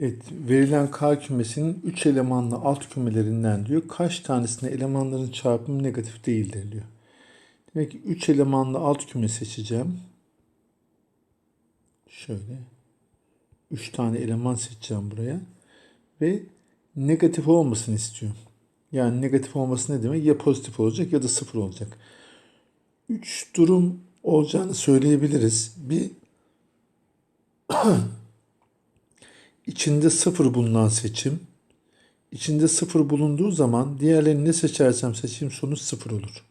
Evet, verilen K kümesinin 3 elemanlı alt kümelerinden diyor kaç tanesinde elemanların çarpımı negatif değildir diyor. Demek ki 3 elemanlı alt küme seçeceğim. Şöyle 3 tane eleman seçeceğim buraya ve negatif olmasını istiyorum. Yani negatif olması ne demek? Ya pozitif olacak ya da sıfır olacak. 3 durum olacağını söyleyebiliriz. Bir içinde sıfır bulunan seçim. İçinde sıfır bulunduğu zaman diğerlerini ne seçersem seçeyim sonuç sıfır olur.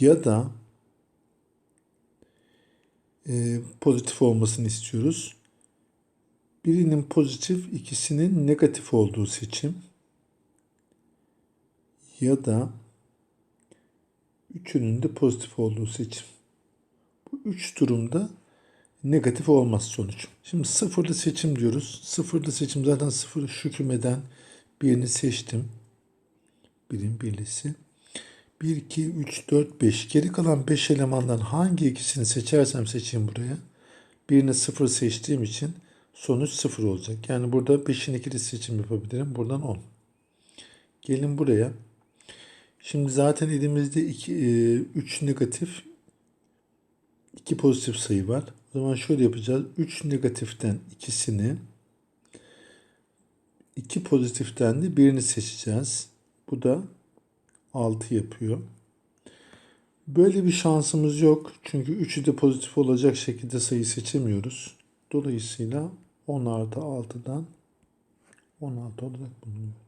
Ya da e, pozitif olmasını istiyoruz. Birinin pozitif, ikisinin negatif olduğu seçim. Ya da üçünün de pozitif olduğu seçim. Bu üç durumda negatif olmaz sonuç. Şimdi sıfırlı seçim diyoruz. Sıfırlı seçim zaten sıfır şu kümeden birini seçtim. Birin birlisi. 1, 2, 3, 4, 5. Geri kalan 5 elemandan hangi ikisini seçersem seçeyim buraya. Birini sıfır seçtiğim için sonuç sıfır olacak. Yani burada 5'in ikili seçim yapabilirim. Buradan 10. Gelin buraya. Şimdi zaten elimizde 2, 3 negatif, 2 pozitif sayı var. Zaman şöyle yapacağız. 3 negatiften ikisini, 2 pozitiften de birini seçeceğiz. Bu da 6 yapıyor. Böyle bir şansımız yok. Çünkü 3'ü de pozitif olacak şekilde sayı seçemiyoruz. Dolayısıyla 10 artı 6'dan 16 olarak bulunuyor.